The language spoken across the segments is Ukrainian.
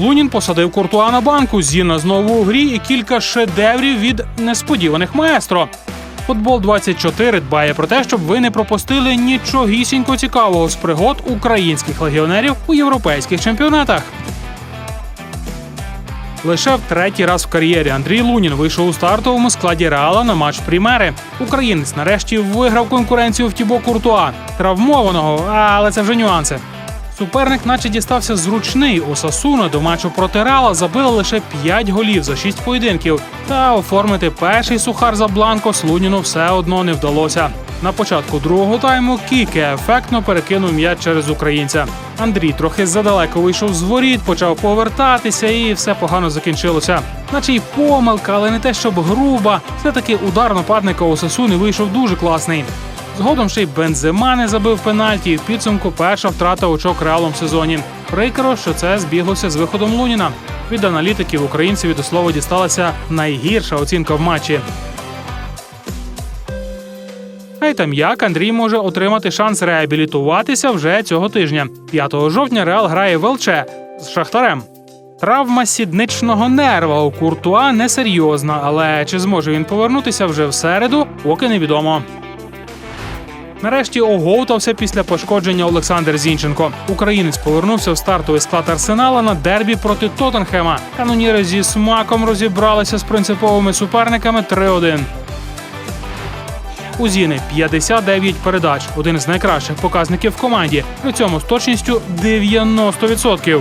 Лунін посадив Куртуа на банку. Зіна знову у грі і кілька шедеврів від несподіваних маестро. Футбол 24 дбає про те, щоб ви не пропустили нічогісінько цікавого з пригод українських легіонерів у європейських чемпіонатах. Лише в третій раз в кар'єрі Андрій Лунін вийшов у стартовому складі Реала на матч Прімери. Українець нарешті виграв конкуренцію в Тібо Куртуа, травмованого, але це вже нюанси. Суперник, наче дістався зручний. Осасуна до матчу проти Реала забили лише 5 голів за 6 поєдинків. Та оформити перший сухар за Бланко Луніну все одно не вдалося. На початку другого тайму Кіке ефектно перекинув м'яч через українця. Андрій трохи задалеко вийшов з воріт, почав повертатися, і все погано закінчилося. Наче й помилка, але не те, щоб груба. Все таки удар нападника Осасуни вийшов дуже класний. Згодом ще й Бензема не забив пенальті. і В підсумку перша втрата очок реалом в сезоні. Прикро, що це збіглося з виходом Луніна. Від аналітиків українцеві до слова дісталася найгірша оцінка в матчі. Хай там як Андрій може отримати шанс реабілітуватися вже цього тижня. 5 жовтня Реал грає в ЛЧ з Шахтарем. Травма сідничного нерва у Куртуа несерйозна, але чи зможе він повернутися вже в середу, поки невідомо. Нарешті оговтався після пошкодження Олександр Зінченко. Українець повернувся в стартовий склад арсенала на дербі проти Тоттенхема. Каноніри зі смаком розібралися з принциповими суперниками 3-1. У Зіни 59 передач, один з найкращих показників в команді. При цьому з точністю 90%.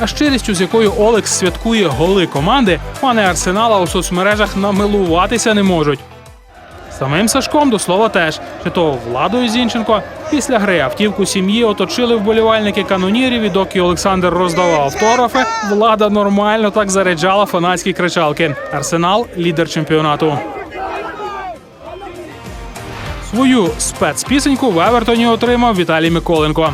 А щирістю, з якою Олекс святкує голи команди, фани арсенала у соцмережах намилуватися не можуть. Самим Сашком до слова теж чи то владою Зінченко. Після гри автівку сім'ї оточили вболівальники канонірів, і доки Олександр роздавав автографи, влада нормально так заряджала фанатські кричалки. Арсенал лідер чемпіонату. Свою спецпісеньку в Евертоні отримав Віталій Миколенко.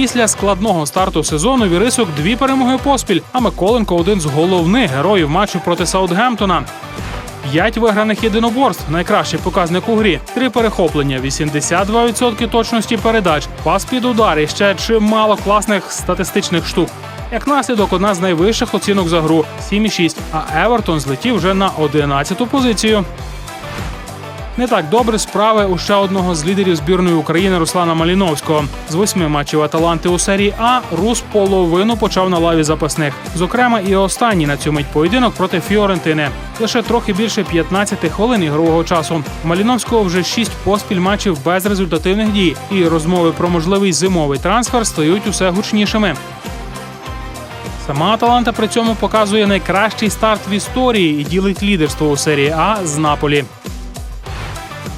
Після складного старту сезону Вірисок дві перемоги поспіль, а Миколенко один з головних героїв матчу проти Саутгемптона. П'ять виграних єдиноборств найкращий показник у грі. Три перехоплення, 82% точності передач, пас під удар і ще чимало класних статистичних штук. Як наслідок, одна з найвищих оцінок за гру 7,6, а Евертон злетів вже на 11-ту позицію. Не так добре справи у ще одного з лідерів збірної України Руслана Маліновського. З восьми матчів Аталанти у серії А Рус половину почав на лаві запасних. Зокрема, і останній на цю мить поєдинок проти Фіорентини. Лише трохи більше 15 хвилин ігрового часу. Маліновського вже шість поспіль матчів без результативних дій, і розмови про можливий зимовий трансфер стають усе гучнішими. Сама Аталанта при цьому показує найкращий старт в історії і ділить лідерство у серії А з Наполі.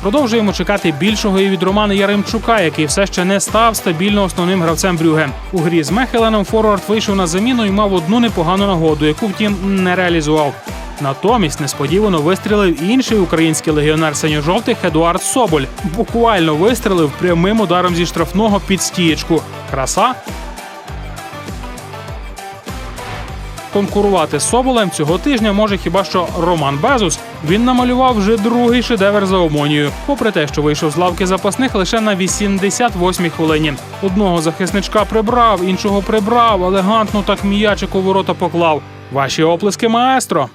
Продовжуємо чекати більшого і від Романа Яремчука, який все ще не став стабільно основним гравцем Брюге. У грі з Мехеленом Форвард вийшов на заміну і мав одну непогану нагоду, яку втім не реалізував. Натомість несподівано вистрілив інший український легіонер синьо-жовтих Едуард Соболь. Буквально вистрілив прямим ударом зі штрафного під стієчку. Краса Конкурувати з Соболем цього тижня може хіба що Роман Безус. Він намалював вже другий шедевр за Омонію, попри те, що вийшов з лавки запасних лише на 88-й хвилині. Одного захисничка прибрав, іншого прибрав, елегантно так м'ячик у ворота поклав. Ваші оплески, маестро.